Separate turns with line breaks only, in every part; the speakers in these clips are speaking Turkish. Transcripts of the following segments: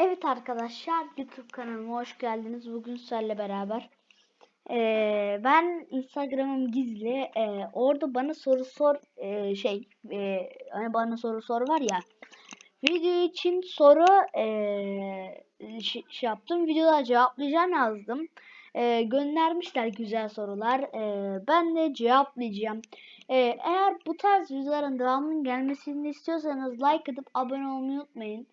Evet arkadaşlar YouTube kanalıma hoş geldiniz. Bugün sizlerle beraber. Ee, ben Instagram'ım gizli. Ee, orada bana soru sor ee, şey ee, hani bana soru sor var ya. Video için soru ee, şey, yaptım. Videoda cevaplayacağım yazdım. Ee, göndermişler güzel sorular. Ee, ben de cevaplayacağım. Ee, eğer bu tarz videoların devamının gelmesini istiyorsanız like atıp abone olmayı unutmayın.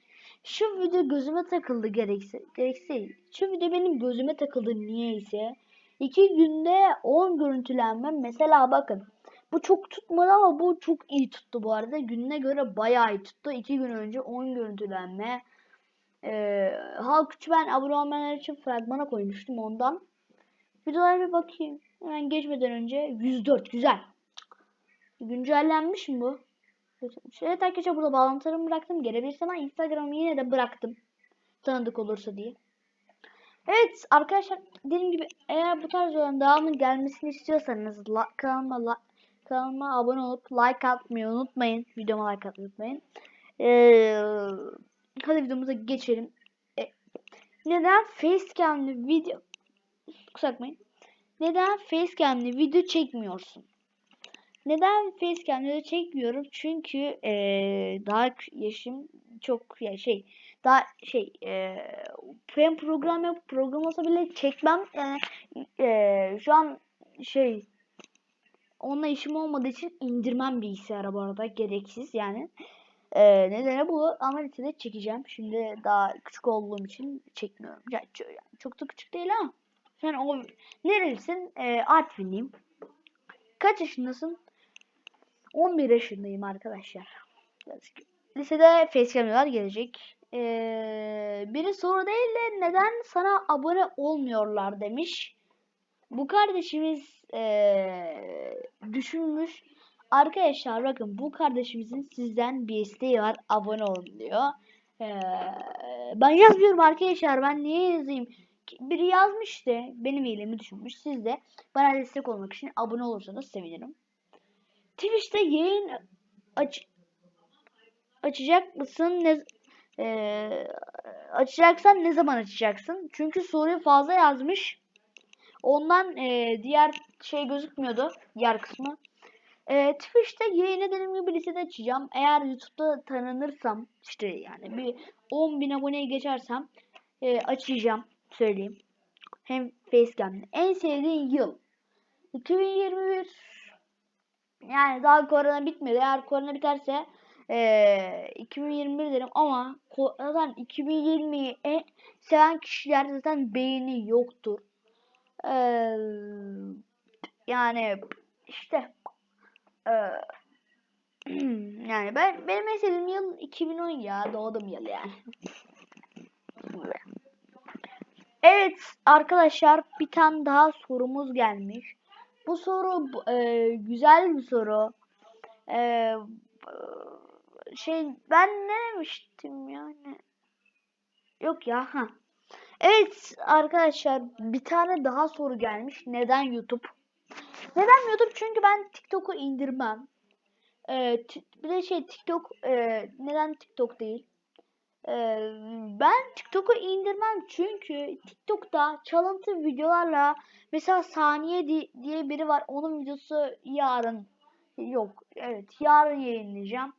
Şu video gözüme takıldı gerekse, gerekse. Şu video benim gözüme takıldı niyeyse. İki günde 10 görüntülenme. Mesela bakın. Bu çok tutmadı ama bu çok iyi tuttu bu arada. Gününe göre bayağı iyi tuttu. İki gün önce 10 görüntülenme. Ee, Halk ben abone olmayanlar için fragmana koymuştum ondan. Videolara bir bakayım. Hemen geçmeden önce 104 güzel. Güncellenmiş mi bu? Evet arkadaşlar burada bağlantılarımı bıraktım. Gelebilirsem ama Instagram'ı yine de bıraktım. Tanıdık olursa diye. Evet arkadaşlar dediğim gibi eğer bu tarz videoların devamının gelmesini istiyorsanız la, kanalıma, kanalıma abone olup like atmayı unutmayın. Videoma like atmayı unutmayın. Ee, hadi videomuza geçelim. E, neden facecam'li video kusura. Neden facecam'li video çekmiyorsun? Neden facecam'de çekmiyorum? Çünkü ee, daha yaşım çok ya şey daha şey e, program yok program olsa bile çekmem yani e, şu an şey onunla işim olmadığı için indirmem bilgisayara bu arada gereksiz yani. E, nedeni bu. Ama de çekeceğim. Şimdi daha küçük olduğum için çekmiyorum. Yani, çok da küçük değil ama sen o nerelisin? E, Artvinliyim. Kaç yaşındasın 11 yaşındayım arkadaşlar. Lisede facecam'lar gelecek. Ee, biri soru değil de neden sana abone olmuyorlar demiş. Bu kardeşimiz ee, düşünmüş. Arkadaşlar bakın bu kardeşimizin sizden bir isteği var. Abone olun diyor. Ee, ben yazmıyorum arkadaşlar. Ben niye yazayım? Biri yazmıştı. Benim iyiliğimi düşünmüş. Siz de bana destek olmak için abone olursanız sevinirim. Twitch'te yayın aç açacak mısın? Ne e, açacaksan ne zaman açacaksın? Çünkü soruyu fazla yazmış. Ondan e, diğer şey gözükmüyordu. Diğer kısmı. E, Twitch'te yayını dediğim gibi lisede açacağım. Eğer YouTube'da tanınırsam işte yani bir 10.000 aboneye geçersem e, açacağım. Söyleyeyim. Hem Facecam'de. En sevdiğin yıl. 2021 yani daha korona bitmedi. Eğer korona biterse ee, 2021 derim ama zaten 2020'yi en seven kişiler zaten beğeni yoktur. Ee, yani işte e, yani ben benim en sevdiğim yıl 2010 ya doğdum yıl yani. Evet arkadaşlar bir tane daha sorumuz gelmiş. Bu soru e, güzel bir soru. E, şey ben ne demiştim yani? Yok ya ha. Evet arkadaşlar bir tane daha soru gelmiş. Neden YouTube? Neden YouTube? Çünkü ben TikTok'u indirmem. Ee, bir de şey TikTok e, neden TikTok değil? Ee, ben TikTok'u indirmem çünkü TikTok'ta çalıntı videolarla mesela Saniye diye biri var. Onun videosu yarın yok. Evet yarın yayınlayacağım.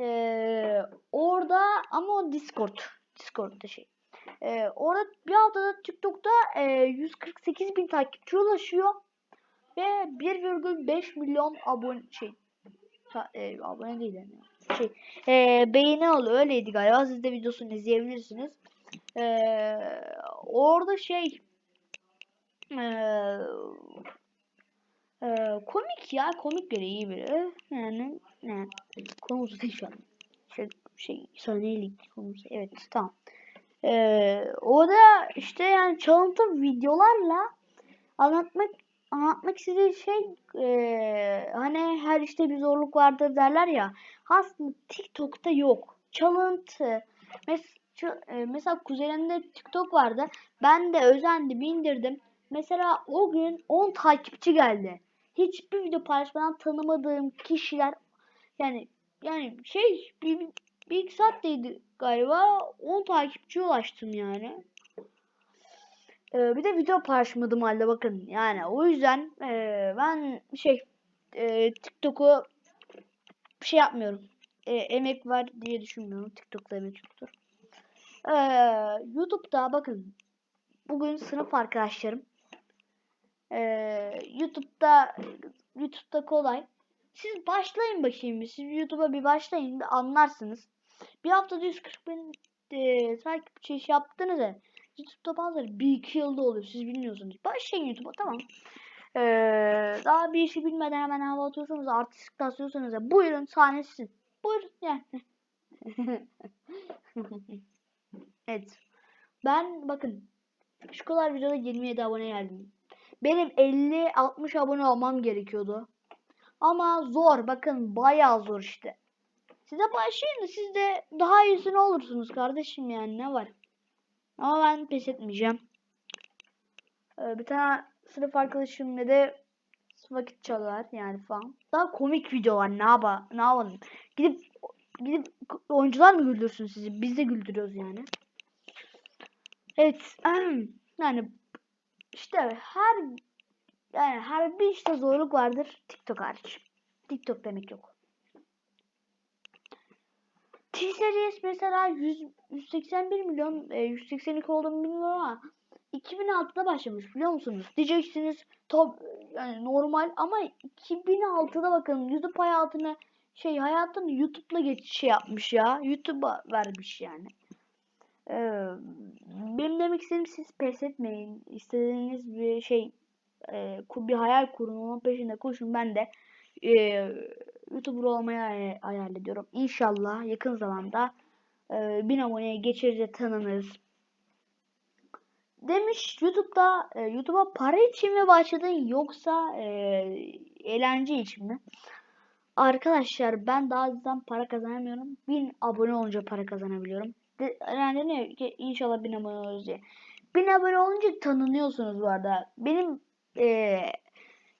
Ee, orada ama o Discord. Discord'da şey. Ee, orada bir haftada TikTok'ta e, 148 bin takipçi ulaşıyor. Ve 1,5 milyon abone şey e, abone değil yani şey e, beğeni alıyor. Öyleydi galiba. Siz de videosunu izleyebilirsiniz. E, orada şey e, e, komik ya. Komik biri iyi biri. Yani ne? Konumuz değil şu an? Şey, şey sahnelik konusu evet tamam. E, o da işte yani çalıntı videolarla anlatmak anlatmak istediği şey e, hani her işte bir zorluk vardır derler ya. Aslında TikTok'ta yok. Çalıntı. Mes e, mesela kuzenimde TikTok vardı. Ben de özendim indirdim. Mesela o gün 10 takipçi geldi. Hiçbir video paylaşmadan tanımadığım kişiler yani yani şey bir, bir iki galiba 10 takipçiye ulaştım yani. Ee, bir de video paylaşmadım halde bakın. Yani o yüzden ee, ben şey ee, TikTok'u bir şey yapmıyorum. Ee, emek var diye düşünmüyorum. TikTok'ta emek yoktur. Ee, YouTube'da bakın bugün sınıf arkadaşlarım ee, YouTube'da YouTube'da kolay. Siz başlayın bakayım. Siz YouTube'a bir başlayın anlarsınız. Bir haftada 140 bin e, takipçi iş yaptınız ya. YouTube'da bazıları bir iki yılda oluyor. Siz bilmiyorsunuz. Başlayın YouTube'a tamam. Ee, daha bir işi bilmeden hemen hava atıyorsanız artistik tasıyorsanız ya buyurun sahne sizin. Buyurun yani. evet. Ben bakın şu kadar videoda 27 abone geldim. Benim 50-60 abone olmam gerekiyordu. Ama zor. Bakın bayağı zor işte. Size başlayın da siz de daha iyisini olursunuz kardeşim yani ne var. Ama ben pes etmeyeceğim. Ee, bir tane sınıf arkadaşımla da vakit çalar yani falan. Daha komik video var ne yapa ne yapalım. Gidip gidip oyuncular mı güldürsün sizi? Biz de güldürüyoruz yani. Evet. Yani işte her yani her bir işte zorluk vardır. TikTok hariç. TikTok demek yok. T-Series mesela 100, 181 milyon, e, 182 olduğunu bilmiyorum ama 2006'da başlamış biliyor musunuz? Diyeceksiniz top yani normal ama 2006'da bakın YouTube hayatını şey hayatını YouTube'la geçiş şey yapmış ya. YouTube'a vermiş yani. Ee, benim demek istediğim siz pes etmeyin. İstediğiniz bir şey e, bir hayal kurun. Onun peşinde koşun. Ben de e, YouTuber olmayı hayal ediyorum. İnşallah yakın zamanda e, 1000 aboneye geçerince tanınırız. Demiş YouTube'da e, YouTube'a para için mi başladın yoksa e, eğlence için mi? Arkadaşlar ben daha azdan para kazanamıyorum. 1000 abone olunca para kazanabiliyorum. De, yani ne ki inşallah 1000 abone oluruz diye. 1000 abone olunca tanınıyorsunuz bu arada. Benim e,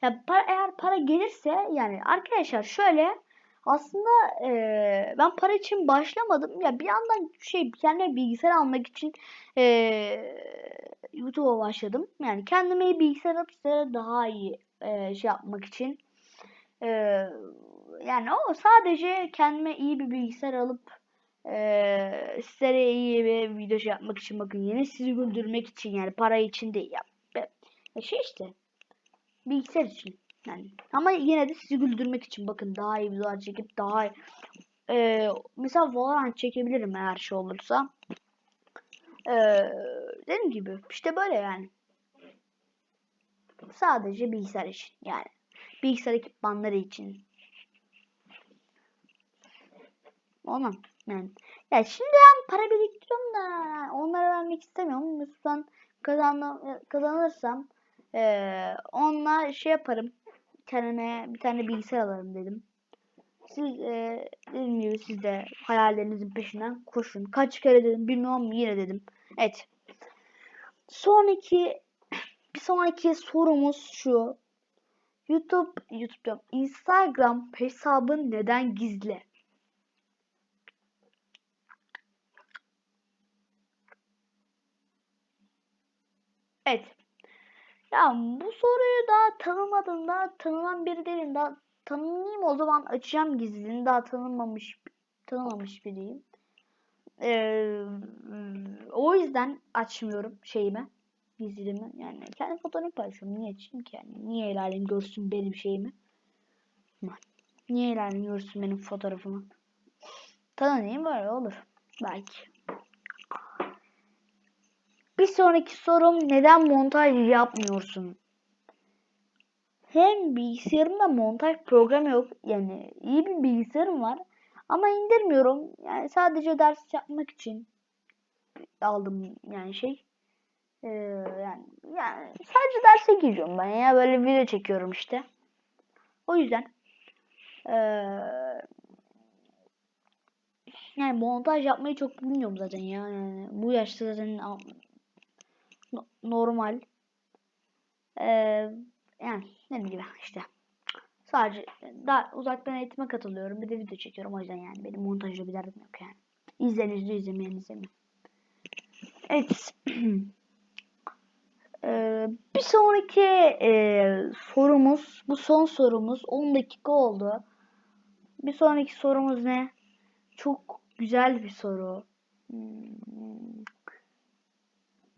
ya para, eğer para gelirse yani arkadaşlar şöyle aslında e, ben para için başlamadım. Ya bir yandan şey kendime bilgisayar almak için e, YouTube'a başladım. Yani kendime bilgisayar alıp daha iyi e, şey yapmak için. E, yani o sadece kendime iyi bir bilgisayar alıp e, sizlere iyi bir video şey yapmak için bakın yine sizi güldürmek için yani para için değil ya. E, şey işte bilgisayar için. Yani ama yine de sizi güldürmek için bakın daha iyi videolar çekip daha iyi. Ee, mesela Valorant çekebilirim eğer şey olursa. Ee, dediğim gibi işte böyle yani. Sadece bilgisayar için yani. Bilgisayar ekipmanları için. Olmam yani. Ya şimdi ben para biriktiriyorum da onlara vermek istemiyorum. Lütfen kazan kazanırsam ee, onunla şey yaparım. Kendime bir tane bilgisayar alırım dedim. Siz e, dediğim gibi siz de hayallerinizin peşinden koşun. Kaç kere dedim bilmiyorum yine dedim. Evet. Sonraki bir sonraki sorumuz şu. YouTube, YouTube Instagram hesabın neden gizli? Evet. Ya bu soruyu daha tanımadım. Daha tanınan biri değilim. Daha tanınayım o zaman açacağım gizliliğini. Daha tanınmamış tanımamış biriyim. Ee, o yüzden açmıyorum şeyimi. Gizliliğimi. Yani kendi fotoğrafımı paylaşıyorum. Niye açayım ki yani? Niye el görsün benim şeyimi? Niye el görsün benim fotoğrafımı? Tanınayım böyle olur. Belki. Bir sonraki sorum neden montaj yapmıyorsun? Hem bilgisayarımda montaj programı yok. Yani iyi bir bilgisayarım var. Ama indirmiyorum. Yani sadece ders yapmak için aldım yani şey. Ee, yani, yani sadece derse giriyorum ben ya. Böyle video çekiyorum işte. O yüzden ee, yani montaj yapmayı çok bilmiyorum zaten ya. Yani bu yaşta zaten normal. Ee, yani ne gibi işte. Sadece daha uzaktan eğitime katılıyorum. Bir de video çekiyorum o yüzden yani. Benim montajla bir derdim yok yani. İzleyen izliyor, izlemeyen izlemiyor. Evet. Ee, bir sonraki e, sorumuz, bu son sorumuz 10 dakika oldu. Bir sonraki sorumuz ne? Çok güzel bir soru. Hmm.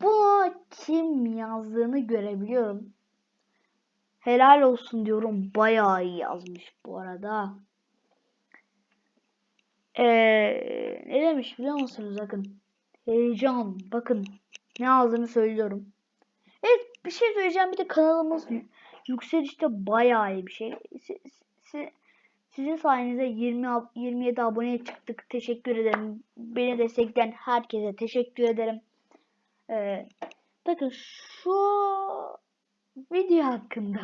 Bu kim yazdığını görebiliyorum. Helal olsun diyorum. Bayağı iyi yazmış bu arada. Ee, ne demiş biliyor musunuz? Bakın. Heyecan. Bakın. Ne yazdığını söylüyorum. Evet bir şey söyleyeceğim. Bir de kanalımız yükselişte bayağı iyi bir şey. Si, si, sizin sayenizde 20 27 aboneye çıktık. Teşekkür ederim. Beni destekleyen herkese teşekkür ederim. Ee, bakın şu video hakkında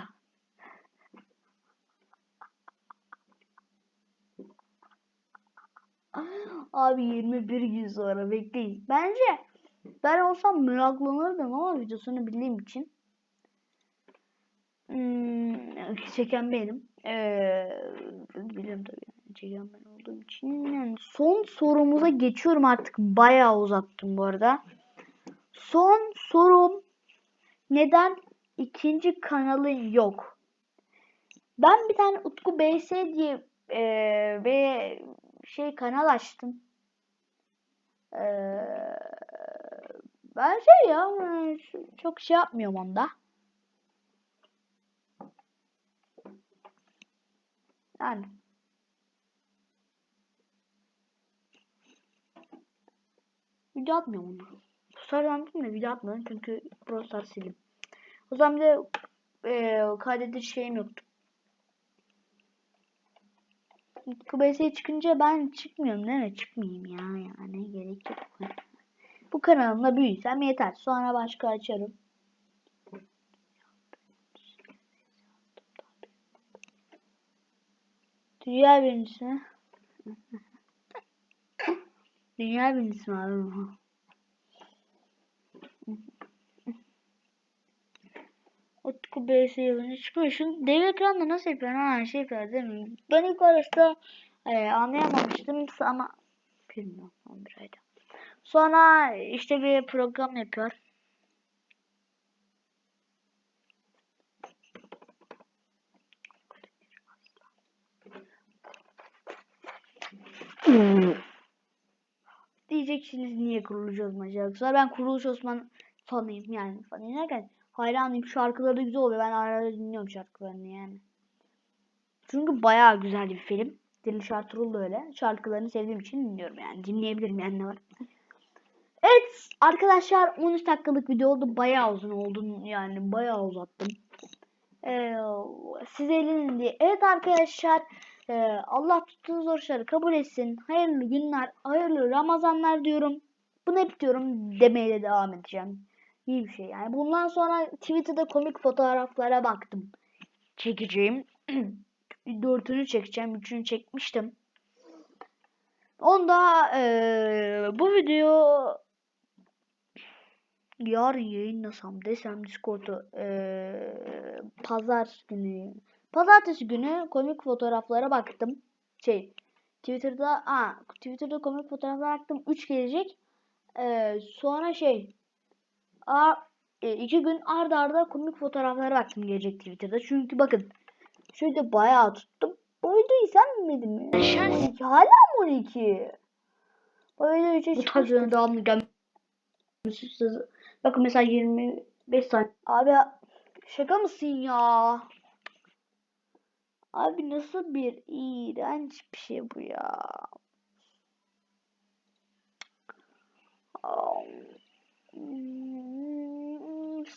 Abi 21 gün sonra bekleyin. Bence ben olsam meraklanırdım ama videosunu bildiğim için. Hmm, çeken benim. Ee, biliyorum tabii. Çeken ben olduğum için. Yani son sorumuza geçiyorum artık. Bayağı uzattım bu arada. Son sorum. Neden ikinci kanalı yok? Ben bir tane Utku BS diye e, ve şey kanal açtım. Ee, ben şey ya çok şey yapmıyorum onda. Yani. Video atmıyorum onu. Sarlandım da video atmadım çünkü Pro sildim. O zaman bir de e, kaydedici şeyim yoktu. KBS'ye çıkınca ben çıkmıyorum değil mi? Çıkmayayım ya yani gerek yok. Bu kanalımda büyüsem yeter. Sonra başka açarım. Dünya birincisi? Dünya birincisi mi abi? BS yazınca çıkmıyor. Şu dev ekranda nasıl yapıyor? Ha şey yapıyor değil mi? Ben ilk başta e, anlayamamıştım ama bilmiyorum 11 ayda. Sonra işte bir program yapıyor. Diyeceksiniz niye kuruluş Osman şarkısı Ben kuruluş Osman fanıyım yani. Fanıyım derken hayranıyım. Şarkıları güzel oluyor. Ben arada dinliyorum şarkılarını yani. Çünkü bayağı güzel bir film. Deniz Ertuğrul da öyle. Şarkılarını sevdiğim için dinliyorum yani. Dinleyebilirim yani ne var. Evet arkadaşlar 13 dakikalık video oldu. Bayağı uzun oldu yani bayağı uzattım. Ee, size elinin diye. Evet arkadaşlar e, Allah tuttuğunuz oruçları kabul etsin. Hayırlı günler, hayırlı Ramazanlar diyorum. Bunu hep diyorum demeye de devam edeceğim. İyi bir şey yani. Bundan sonra Twitter'da komik fotoğraflara baktım. Çekeceğim. Dördünü çekeceğim. Üçünü çekmiştim. Onda e, bu video yarın yayınlasam desem Discord'u e, pazar günü pazartesi günü komik fotoğraflara baktım. Şey Twitter'da aa, Twitter'da komik fotoğraflara baktım. 3 gelecek. E, sonra şey a, e, iki gün arda arda komik fotoğraflara baktım gelecek Twitter'da. Çünkü bakın şöyle bayağı tuttum. Bu videoyu sen mi mi? Hala mı 12? Bu videoyu hiç Bu tarz devamlı gelmesi Bakın mesela 25 saniye. Abi şaka mısın ya? Abi nasıl bir iğrenç bir şey bu ya.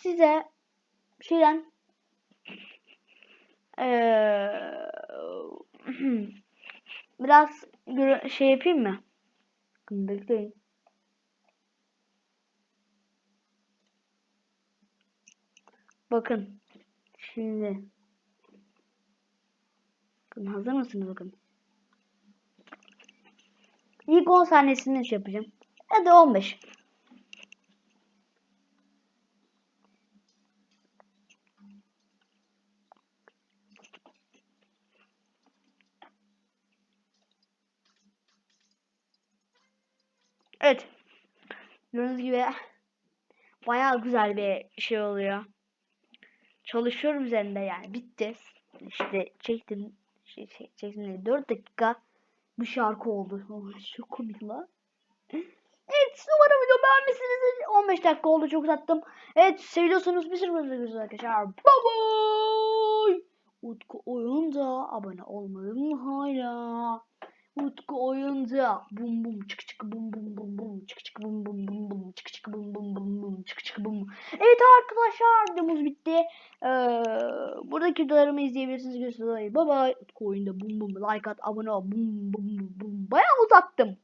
Size şeyden ee, biraz şey yapayım mı? Bekleyin. Bakın. Şimdi. Bakın hazır mısınız bakın. İlk 10 saniyesini şey yapacağım. Hadi 15. Evet. Gördüğünüz gibi bayağı güzel bir şey oluyor. Çalışıyorum üzerinde yani. Bitti. İşte çektim. Şey, şey, çektim. 4 dakika bir şarkı oldu. Çok komik lan. Evet umarım video beğenmişsinizdir. 15 dakika oldu çok uzattım. Evet seviyorsanız bir sürü görüşürüz arkadaşlar. Bye bye. Utku oyunda abone olmadım hala. Utku oyunda bum bum çık çık bum bum bum bum çık çık bum bum bum bum çık çık bum bum bum bum çık çık bum. Evet arkadaşlar videomuz bitti. Ee, buradaki videolarımı izleyebilirsiniz. Görüşürüz. Bye bye. Utku oyunda bum bum like at abone ol bum bum bum. Bayağı uzattım.